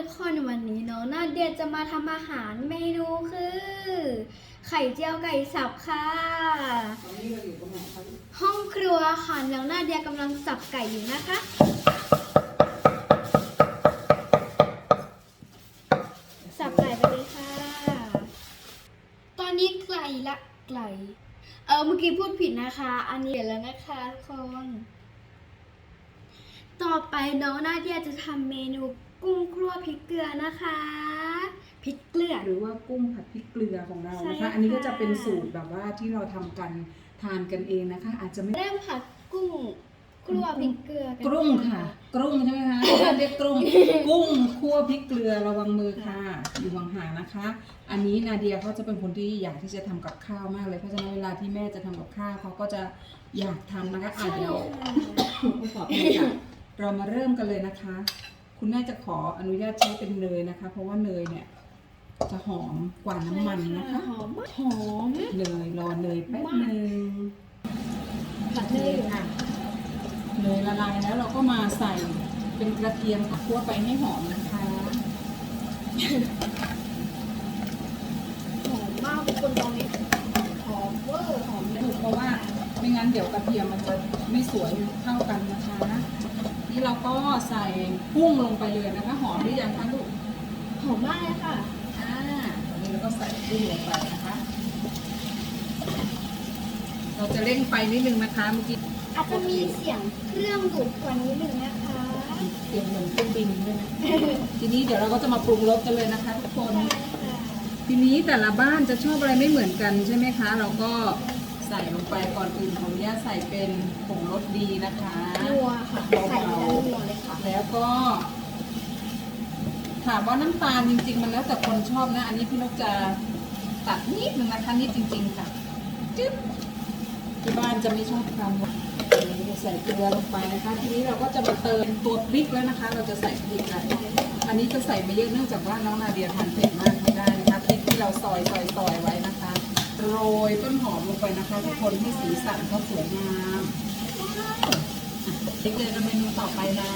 ทุกคนวันนี้น้องนาเดียจะมาทำอาหารเมนูคือ ไข่เจียวไก่สับค่ะตอนนี้เราอยู่ตรงไหนคะห้องครัวค่ะน้องนาเดียกำลังสับไก่อยู่นะคะ สับไก่ไปเลยค่ะ ตอนนี้ไก่ละไก่เออเมื่อกี้พูดผิดนะคะ อันนี้เดี๋ยวแล้วนะคะทุกคน ต่อไปน้องนาเดียจะทำเมนู กุ้งคั่วพริกเกลือนะคะ พริกเกลือ หรือว่ากุ้งผัดพริกเกลือของเราใช่นะคะ ค่ะ อันนี้ก็จะเป็นสูตรแบบว่าที่เราทำกันทานกันเองนะคะ อาจจะไม่เริ่มผัดกุ้งคั่วพริกเกลือกันกรุ้งค่ะ กรุ้งใช่ไหมคะเรียกกรุ้งกุ้งคั่วพริกเกลือระวังมือค่ะอยู่ห่างๆนะคะ อันนี้นาเดียเขาจะเป็นคนที่อยากที่จะทำกับข้าวมากเลยเพราะฉะนั้นเวลาที่แม่จะทำกับข้าวเขาก็จะอยากทำนะคะอะใช่เดี๋ยว ค่ะขอบคุณค่ะเรามาเริ่มกันเลยนะคะ คุณแม่จะขออนุญาตใช้เป็นเนยนะคะ เพราะว่าเนยเนี่ย จะหอมกว่าน้ำมันนะคะ หอมมากหอมเนยรอเนยแป๊บหนึงผัดเนยอยู่ค่ะเนยละลายแล้วเราก็มาใส่เป็นกระเทียมค่ะคั่วไปให้หอมนะคะหอมมากทุกคนตอนนี้หอมเวอร์หอมเลยถูกเพราะว่าไม่งั้นเดี๋ยวกระเทียมมันจะไม่สวยเท่ากันนะคะ นี่เราก็ใส่กุ้งลงไปเลยนะคะหอมหรือยังคะลูกหอมมากเลยค่ะอ่าตอนนี้เราก็ใส่กุ้งลงไปนะคะ เราจะเร่งไฟนิดนึงนะคะเมื่อกี้อาจจะมีเสียงเครื่องดูดกว่านี้หนึ่งนะคะเตรียมเหมือนเครื่องบินด้วยนะทีนี้เดี๋ยวเราก็จะมาปรุงรสกันเลยนะคะทุกคน ทีนี้แต่ละบ้านจะชอบอะไรไม่เหมือนกันใช่ไหมคะ เราก็ใส่ลงไปก่อนอื่นขออนุญาตใส่เป็นผงรสดีนะคะนัวค่ะ ใส่แล้วนัวเลยค่ะ แล้วก็ ถามว่าน้ำตาลจริง ๆ มันแล้วแต่คนชอบนะ อันนี้พี่นกจะตัดนิดนึงนะคะนิดจริง ๆ ค่ะจึ๊บที่บ้านจะไม่ชอบทำใส่เกลือลงไปนะคะ ทีนี้เราก็จะมาเติมตัวพริกแล้วนะคะ เราจะใส่พริกกันอันนี้จะใส่ไม่เยอะเนื่องจากว่าน้องนาเดียทานเผ็ดมากไม่ได้นะคะพริกที่เราซอยซอยซอยไว้นะคะ โรยต้นหอมลงไปนะคะทุกคนให้สีสันเขาสวยงามเด็กเจอกันเมนูต่อไปนะ